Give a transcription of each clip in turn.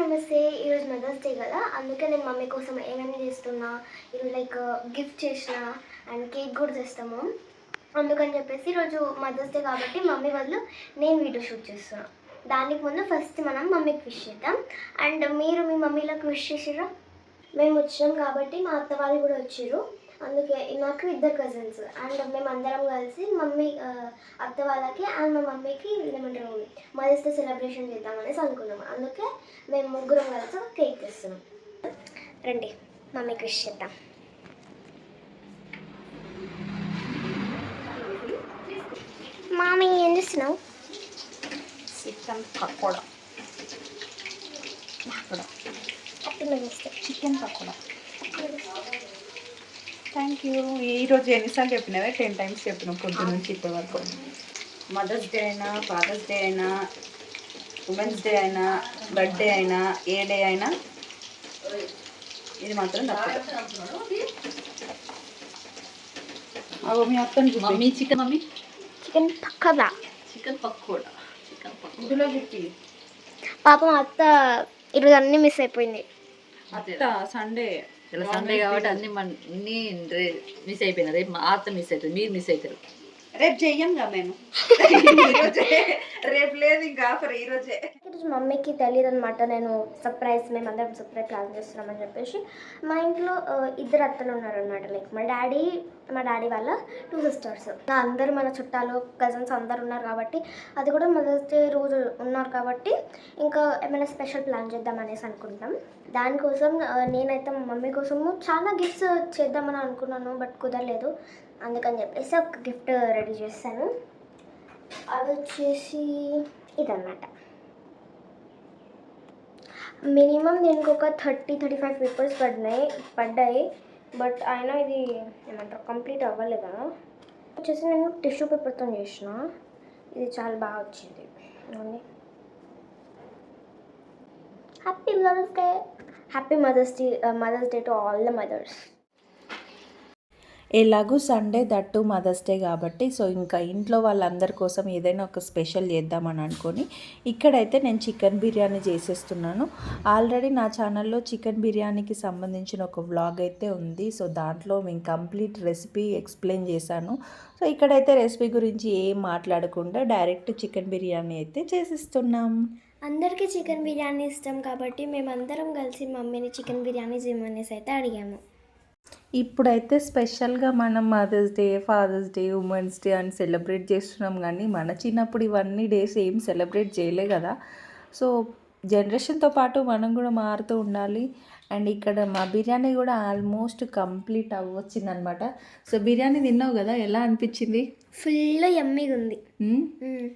నమస్తే. ఈరోజు mothers day కదా. అందుకే నేను మమ్మీ కోసం ఏమేమి చేస్తున్నా ఈరోజు లైక్ గిఫ్ట్ చేసిన అండ్ కేక్ కూడా చేస్తాము అందుకని చెప్పేసి ఈరోజు మదర్స్ డే కాబట్టి మమ్మీ వాళ్ళు నేను వీడియో షూట్ చేస్తున్నా. దానికి ముందు ఫస్ట్ మనం మమ్మీకి విష్ చేద్దాం. అండ్ మీరు మీ మమ్మీలకు విష్ చేసిరా మేము వచ్చాం కాబట్టి మా అత్త వాళ్ళు కూడా వచ్చారు అందుకే నాకు ఇద్దరు కజిన్స్ అండ్ మేము అందరం కలిసి మమ్మీ అత్త వాళ్ళకి అండ్ మా మమ్మీకి ఏమంటారు మదర్స్ డే సెలబ్రేషన్ చేద్దామనేసి అనుకున్నాం. అందుకే మేము ముగ్గురం కలిసి ఒక కేక్ తెస్తున్నాం రండి మమ్మీకి విష్ చేద్దాం. మామీ ఏం చేస్తున్నావు? Chicken pakoda. Pakoda. Chicken pakoda. Thank you ఈరోజు ఎన్నిసార్లు చెప్పినావే? టెన్ టైమ్స్ చెప్పినావు పొద్దు నుంచి ఇప్పటి వరకు మదర్స్ డే అయినా ఫాదర్స్ డే అయినా ఉమెన్స్ డే అయినా బర్త్డే అయినా ఏ డే అయినా ఇది మాత్రం తప్పదు. మీ అత్తని. Mummy chicken mummy? Chicken పక్కదా chicken pakoda chicken చెప్పి. పాపం అత్త ఈరోజు అన్నీ మిస్ అయిపోయింది. అత్త సండే ఇలా సండే కాబట్టి అన్ని మన అన్ని మిస్ అయిపోయినా రేపు మా అత్త మిస్ అవుతుంది మీరు మిస్ అవుతారు రేపు చెయ్యంగా మేము. ఈరోజే. రేపు లేదు ఇంకా ఆఫర్ ఈరోజే. ఈరోజు మమ్మీకి తెలియదు అనమాట నేను సర్ప్రైజ్ మేము అందరం సర్ప్రైజ్ ప్లాన్ చేస్తున్నామని చెప్పేసి. మా ఇంట్లో ఇద్దరు అత్తలు ఉన్నారనమాట లైక్ మా డాడీ మా డాడీ వాళ్ళ టూ సిస్టర్స్ అందరూ మన చుట్టాలు కజిన్స్ అందరు ఉన్నారు కాబట్టి అది కూడా మదర్స్ డే రోజు ఉన్నారు కాబట్టి ఇంకా ఏమైనా స్పెషల్ ప్లాన్ చేద్దాం అనేసి అనుకుంటాం దానికోసం నేనైతే మా మమ్మీ కోసము చాలా గిఫ్ట్స్ చేద్దామని అనుకున్నాను బట్ కుదరలేదు. అందుకని చెప్పేసి ఒక గిఫ్ట్ రెడీ చేశాను అది వచ్చేసి ఇదన్నమాట. మినిమం దీనికి ఒక థర్టీ థర్టీ ఫైవ్ పేపర్స్ పడినాయి పడ్డాయి. బట్ అయినా ఇది ఏమంటారు కంప్లీట్ అవ్వలేదా? వచ్చేసి నేను టిష్యూ పేపర్తో చేసిన. ఇది చాలా బాగా వచ్చింది. అవునండి happy mother's day happy mother's day mother's day to all the mothers ఎలాగూ సండే దట్టు మదర్స్ డే కాబట్టి సో ఇంకా ఇంట్లో వాళ్ళందరి కోసం ఏదైనా ఒక స్పెషల్ చేద్దామని అనుకొని ఇక్కడైతే నేను చికెన్ బిర్యానీ చేసేస్తున్నాను. ఆల్రెడీ నా ఛానల్లో చికెన్ బిర్యానీకి సంబంధించిన ఒక వ్లాగ్ అయితే ఉంది. సో దాంట్లో మేము కంప్లీట్ రెసిపీ ఎక్స్ప్లెయిన్ చేశాను. సో ఇక్కడైతే రెసిపీ గురించి ఏం మాట్లాడకుండా డైరెక్ట్ చికెన్ బిర్యానీ అయితే చేసిస్తున్నాం. అందరికీ చికెన్ బిర్యానీ ఇష్టం కాబట్టి మేమందరం కలిసి మమ్మీని చికెన్ బిర్యానీ చేయమనేసి అయితే అడిగాము. ఇప్పుడైతే స్పెషల్గా మనం mother's day father's day women's day అని సెలబ్రేట్ చేస్తున్నాం కానీ మన చిన్నప్పుడు ఇవన్నీ డేస్ ఏం సెలబ్రేట్ చేయలే కదా. సో జనరేషన్తో పాటు మనం కూడా మారుతూ ఉండాలి. అండ్ ఇక్కడ మా బిర్యానీ కూడా ఆల్మోస్ట్ కంప్లీట్ అవ్వచ్చిందనమాట. సో బిర్యానీ తిన్నావు కదా ఎలా అనిపించింది? ఫుల్ యమ్మీగా ఉంది?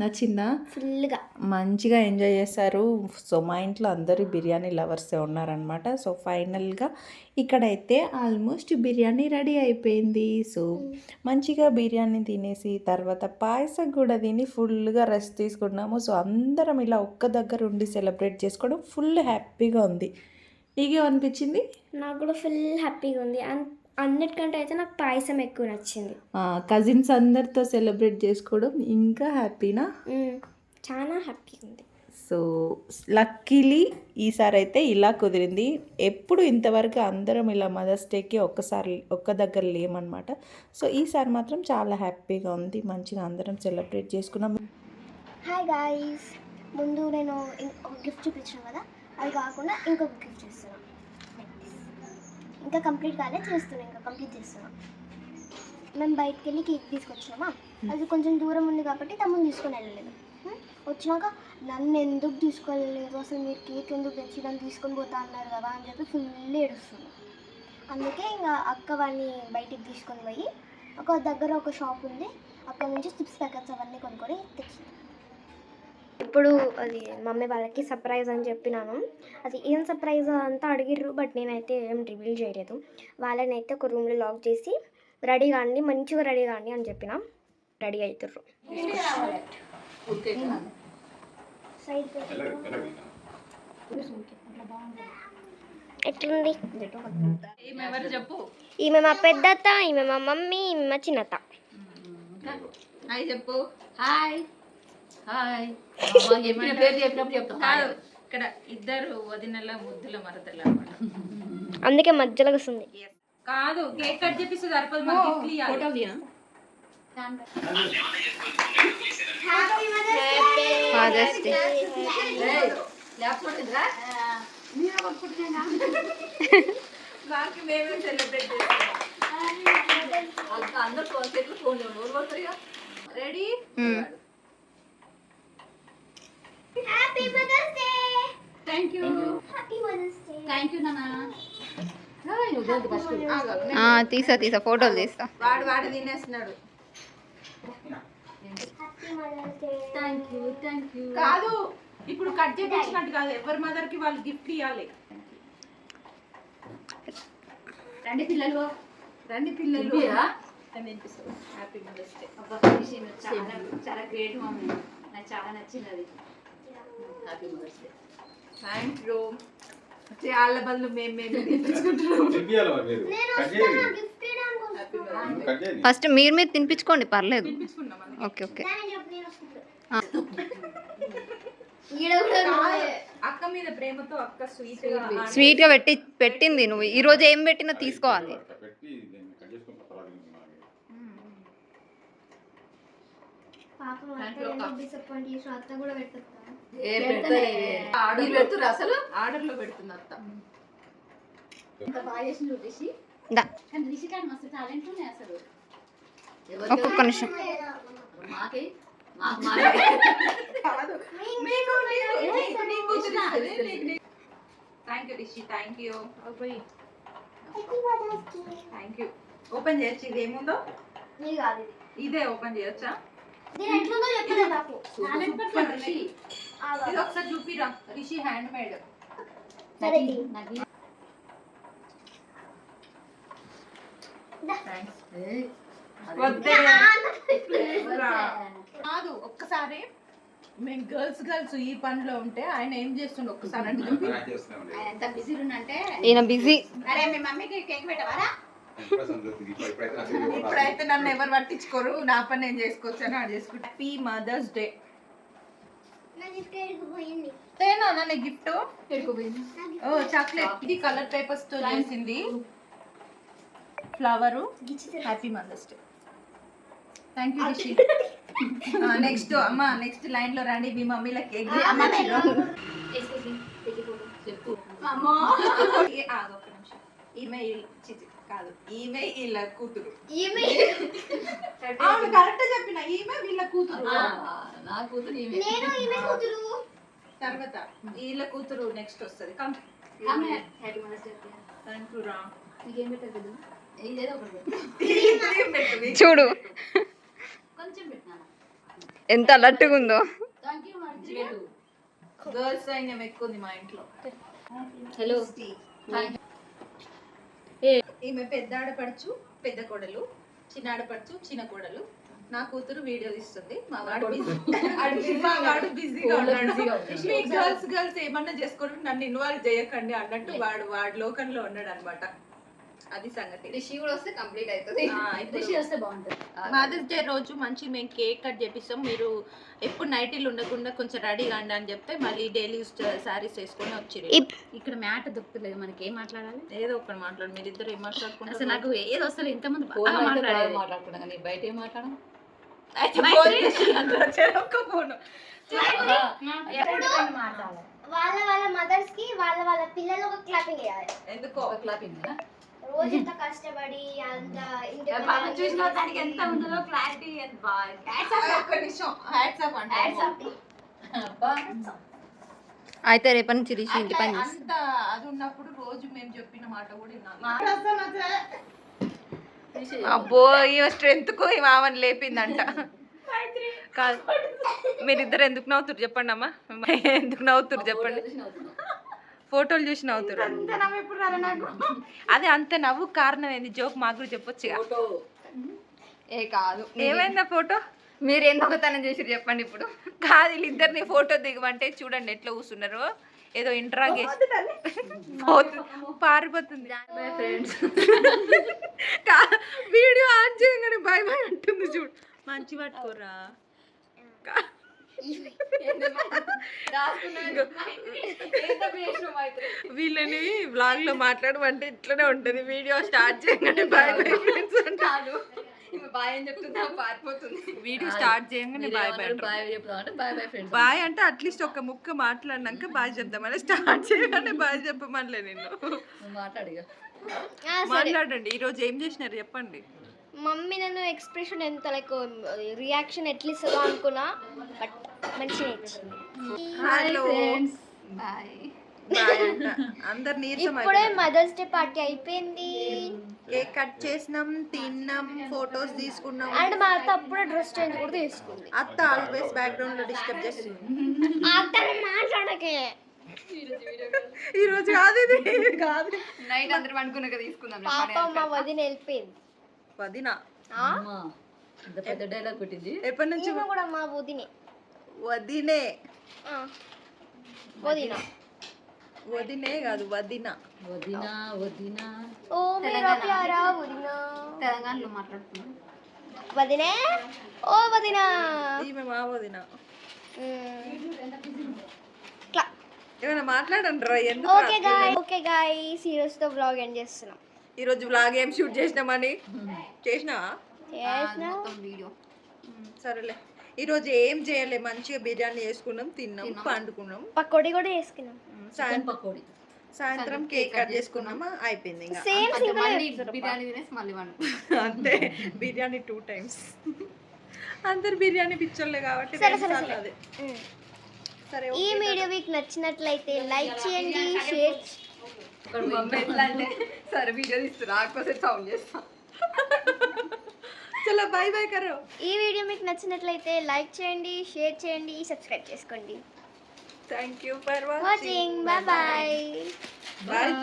నచ్చిందా? ఫుల్గా మంచిగా ఎంజాయ్ చేశారు. సో మా ఇంట్లో అందరూ బిర్యానీ లవర్సే ఉన్నారనమాట. సో ఫైనల్గా ఇక్కడైతే ఆల్మోస్ట్ బిర్యానీ రెడీ అయిపోయింది. సో మంచిగా బిర్యానీ తినేసి తర్వాత పాయసం కూడా తిని ఫుల్గా రెస్ట్ తీసుకున్నాము. సో అందరం ఇలా ఒక్క దగ్గర ఉండి సెలబ్రేట్ చేసుకోవడం ఫుల్ హ్యాపీగా ఉంది. నీకేమనిపించింది? నాకు కూడా ఫుల్ హ్యాపీగా ఉంది. అన్- అన్నిటికంటే అయితే నాకు పాయసం ఎక్కువ నచ్చింది. కజిన్స్ అందరితో సెలబ్రేట్ చేసుకోవడం ఇంకా హ్యాపీనా. చాలా హ్యాపీగా ఉంది. సో లక్కీలీ ఈసారి అయితే ఇలా కుదిరింది. ఎప్పుడు ఇంతవరకు అందరం ఇలా మదర్స్ డేకి ఒక్కసారి ఒక్క దగ్గర లేమన్నమాట. సో ఈసారి మాత్రం చాలా హ్యాపీగా ఉంది. మంచిగా అందరం సెలబ్రేట్ చేసుకున్నాం. హాయ్ గాయస్ ముందు నేను గిఫ్ట్ చూపించాను కదా? అది కాకుండా ఇంకొక గిఫ్ట్ చేస్తున్నా. ఇంకా కంప్లీట్ కాలే చేస్తున్నా ఇంకా కంప్లీట్ చేస్తున్నా. మేము బయటకు వెళ్ళి కేక్ తీసుకొచ్చినామా అది కొంచెం దూరం ఉంది కాబట్టి తమ్ముని తీసుకొని వెళ్ళలేదు? వచ్చినాక నన్ను ఎందుకు తీసుకెళ్ళలేదు? అసలు మీరు కేక్ ఎందుకు తెచ్చి నన్ను తీసుకొని పోతా అన్నారు కదా అని చెప్పి ఫుల్ ఏడుస్తుంది అందుకే ఇంకా అక్క వాడిని బయటికి తీసుకొని పోయి ఒక దగ్గర ఒక షాప్ ఉంది. అక్కడ నుంచి చిప్స్ ప్యాకెట్స్ అవన్నీ కొనుక్కొని తెచ్చింది ఇప్పుడు అది మమ్మీ వాళ్ళకి సర్ప్రైజ్ అని చెప్పినాను. అది ఏం సర్ప్రైజ్ అంతా అడిగిర్రు బట్ నేనైతే ఏం రివీల్ చేయలేదు. వాళ్ళని అయితే ఒక రూమ్లో లాక్ చేసి రెడీ కాండి మంచిగా రెడీ కాండి అని చెప్పిన. రెడీ అవుతుర్రు ఎట్లుంది? ఈమె మా పెద్దత్త ఈమె మా మమ్మీ ఈమె మా చిన్నత్త. చెప్పు. హాయ్. హాయ్. చెప్పిన పేరు చెప్పినప్పుడు చెప్తా. హాయ్. ఇక్కడ ఇద్దరు వదినల ముద్దుల మరదలు అందుకే మధ్యలో వస్తుంది కాదు కేక్ కట్ చేపిస్తే సరిపోదు మన గిఫ్ట్లు ఇవ్వాలి ఫాదర్స్ డే అందరు phone ready happy mother's day thank you thank నాన్న తీసా తీసా ఫోటోలు తీస్తా. వాడు వాడు తినేస్తున్నాడు. కాదు ఇప్పుడు కట్ చేపించినట్టు కాదు. ఎవరి మదర్కి వాళ్ళు గిఫ్ట్ ఇవ్వాలి రండి పిల్లలు. రండి పిల్లలు? హ్యాపీ మదర్స్ డే చాలా చాలా గ్రేట్ మమ్మీ నాకు చాలా నచ్చింది అది. Happy mother's day thank you వాళ్ళ బదులు మేము మేము ఫస్ట్ మీరు మీరు తినిపించుకోండి పర్లేదు. Okay okay. అక్క మీద ప్రేమతో అక్క స్వీట్ స్వీట్గా పెట్టి పెట్టింది నువ్వు. ఈ రోజు ఏం పెట్టినా తీసుకోవాలి అట్లా పెట్టి దీన్ని కట్ చేసుకున్న తర్వాత మనకి పాపం అత్త ఎందుకు డిసప్పాయింట్ చేసిన అత్త కూడా పెట్టొద్దా ఏ పెడతారే ఆర్డర్ పెడుతురు అసలు ఆర్డర్లో పెడుతుంది అత్త. ఒక్కొక్క నిమిషం. మాకే? మాకు? మాకే thank you Rishi. Thank you thank you open చేయొచ్చు. ఇది ఏముందో ఇది కాదు ఇది. ఇదే ఓపెన్ చేయొచ్చా? ఇది ఒకసారి చూపిరా రిషి హ్యాండ్ మేడ్ కాదు ఒక్కసారి. మేము గర్ల్స్ గర్ల్స్ ఈ పనిలో ఉంటే ఆయన ఏం చేస్తుండే ఒక్కసారి అంటే? ఈయన బిజీ. అరే మీ మమ్మీకి కేక్ పెట్టవారా ఇప్పుడైతే నన్ను ఎవరు పట్టించుకోరు. నా పని నేను చేసుకోవచ్చు అని అది చేసుకుంటా. హ్యాపీ మదర్స్ డే నా తేనా? నన్ను గిఫ్ట్ ఓ చాక్లెట్. ఇది కలర్ పేపర్స్తో చేసింది. Flower happy mother's day thank you Rishi next అమ్మ నెక్స్ట్ లైన్లో రండి. మీ మమ్మీల కేక్ చెప్పు. ఈమె చి, కాదు. ఈమె వీళ్ళ కూతురు. ఈమె అవును కరెక్ట్ చెప్పిన ఈమె వీళ్ళ కూతురు. ఆ, నా కూతురు ఈమె. నేను ఈమె కూతురు. తర్వాత వీళ్ళ కూతురు నెక్స్ట్ వస్తుంది. కమ్ ఆమె happy mother's day. Thank you రా నీకేం పెట్టదు ఏం లేదు ఒకటి పెట్టు. చూడు. కొంచెం పెట్టినా ఎంత అలర్ట్గా ఉందో. థ్యాంక్ యూ మంచి పెట్టు గర్ల్స్ సైన్యం ఎక్కువ ఉంది మా ఇంట్లో. హలో ఈమె పెద్ద ఆడపడుచు పెద్ద కోడలు చిన్న ఆడపడుచు చిన్న కోడలు. నా కూతురు వీడియో తీస్తుంది. మా వాడు మా వాడు బిజీగా ఉన్నాడు. మీ గర్ల్స్ గర్ల్స్ ఏమన్నా చేసుకోండి నన్ను ఇన్వాల్వ్ చేయకండి అన్నట్టు వాడు వాడు లోకంలో ఉన్నాడు అనమాట అది సంగతి. రిషి కూడా వస్తే కంప్లీట్ అవుతుంది రిషి వస్తే బాగుంటుంది. మదర్స్ డే రోజు మంచి మేము కేక్ కట్ చేపిస్తాం. మీరు ఎప్పుడు నైటీలు ఉండకుండా కొంచెం రెడీ కండి అని చెప్తే మళ్ళీ డైలీ శారీస్ వేసుకొని వచ్చి ఇక్కడ మ్యాట్ దొరుకుతలేదు మనకి ఏం మాట్లాడాలి? ఏదో ఒకటి మాట్లాడు. మీరు ఇద్దరు ఏం అసలు మాట్లాడుకుంటారు నాకు ఏది వస్తలేదు ఇంతమంది మాట్లాడుకున్నా కానీ బయట ఏం మాట్లాడడం అయితే ఫోన్ వాళ్ళ వాళ్ళ మదర్స్కి వాళ్ళ వాళ్ళ పిల్లలు ఒక క్లాపింగ్ వేయాలి ఎందుకో? క్లాపింగ్ రోజు ఎంత కష్టపడి అంత మనం చూసిన దానికి ఎంత ఉందో క్లారిటీ ఒక్క నిమిషం. హ్యాట్స్ ఆఫ్ అంటే అయితే రేపటి నుంచి రిషి ఇంటి పని. అంత అది ఉన్నప్పుడు రోజు మేము చెప్పిన మాట కూడా అబ్బో ఈ స్ట్రెంత్కు ఈ మామని లేపిందంట. కాదు. మీరిద్దరు ఎందుకు నవ్వుతురు చెప్పండి అమ్మా. ఎందుకు నవ్వుతురు చెప్పండి. ఫోటోలు చూసి నవ్వుతురు అదే అంత నవ్వు కారణం ఏంది? జోక్ మాకు కూడా చెప్పొచ్చు ఏ కాదు. ఏమైందా ఫోటో? మీరు ఎందుకు తనం చేసి చెప్పండి ఇప్పుడు. కాదు వీళ్ళిద్దరిని ఫోటో దిగమంటే చూడండి ఎట్లా కూర్చున్నారు. ఏదో ఇంటరాగే పోతు పారిపోతుంది. ఫ్రెండ్స్ వీడియో ఆన్ చేయగానే బాయ్ బాయ్ అంటుంది చూడు. మంచి పట్టుకోరా వీళ్ళని బ్లాగ్లో మాట్లాడమంటే ఇట్లనే ఉంటది. వీడియో స్టార్ట్ చేయగానే బాయ్ బాయ్ ఫ్రెండ్స్ అంటారు బాయ్ అని చెప్తున్నా పారిపోతుంది. వీడియో స్టార్ట్ చేయగానే bye bye bye bye bye friends bye అంటే అట్లీస్ట్ ఒక ముక్క మాట్లాడినాక బాయ్ చెప్దామని స్టార్ట్ చేయగానే బాయ్ చెప్పమనిలే నేను మాట్లాడిగా ఆ, సరే. మాట్లాడండి. ఈ రోజు ఏం చేసినారు? చెప్పండి. మమ్మీ నన్ను ఎక్స్ప్రెషన్ ఎంత లైక్ రియాక్షన్ ఎట్లా ఇస్తుందో అనుకున్నా బట్ మంచిగా ఇచ్చింది హలో బాయ్ బాయ్ ఇప్పుడే మదర్స్ డే పార్టీ అయిపోయింది. కేక్ కట్ చేసినాం తిన్నాం ఫొటోస్ తీసుకున్నాం. అండ్ మా అత్త అప్పుడే డ్రెస్ చేంజ్ కూడా తీసుకుంది. అత్త ఆల్వేస్ బ్యాక్గ్రౌండ్లో డిస్టర్బ్ చేస్తుంది. అత్తని మాట్లాడకే. ఈ రోజు కాదు ఇది. కాదు. నైట్ అందరం అనుకున్నాక తీసుకుందాం. పాప మా వదిన వెళ్ళిపోయింది. వదిన పెద్ద డైలాగ్ పెట్టింది. ఎప్పటి నుంచి కూడా మా వదినే. వదినే. ఆ. వదిన. వదినే కాదు వదిన. వదినా వదినా. ఓ మేరా ప్యారా వదిన? తెలంగాణలో మాట్లాడుతున్నాం. వదినే? ఓ వదిన. ఈమె మా వదిన. ఏమైనా మాట్లాడండి రా ఎందుకు ఓకే గాయ్ ఓకే గాయ్ సీరియస్తో బ్లాగ్ ఎండ్ చేస్తున్నాం. ఈ రోజు వ్లాగ్ ఏం షూట్ చేసినామని? చేసినావా? చేసినా. వీడియో సరేలే. ఈ రోజు ఏం చేయలే? మంచిగా బిర్యానీ వేసుకున్నాం తిన్నాం పండుకున్నాం. పకోడీ కూడా వేసుకున్నాం మ్, సాయంత్రం పకోడీ. సాయంత్రం కేక్ కట్ చేసుకున్నామా? అయిపోయింది ఇంకా. బిర్యానీ తినేసి మళ్ళీ అంతే బిర్యానీ టూ టైమ్స్ అందరు బిర్యానీ పిచ్చోళ్ళే కాబట్టి సరే, రెండు సరే, సార్లు సరే. అదే. సరే ఈ వీడియో మీకు నచ్చినట్లయితే లైక్ చేయండి షేర్ మమ్మీ ఎట్లా అంటే సరే వీడియో తీస్తున్నా రాకపోతే సౌండ్ చేస్తాం చలో బాయ్ బాయ్ కరో ఈ వీడియో మీకు నచ్చినట్లయితే లైక్ చేయండి షేర్ చేయండి సబ్స్క్రైబ్ చేసుకోండి. Thank you for watching watching bye bye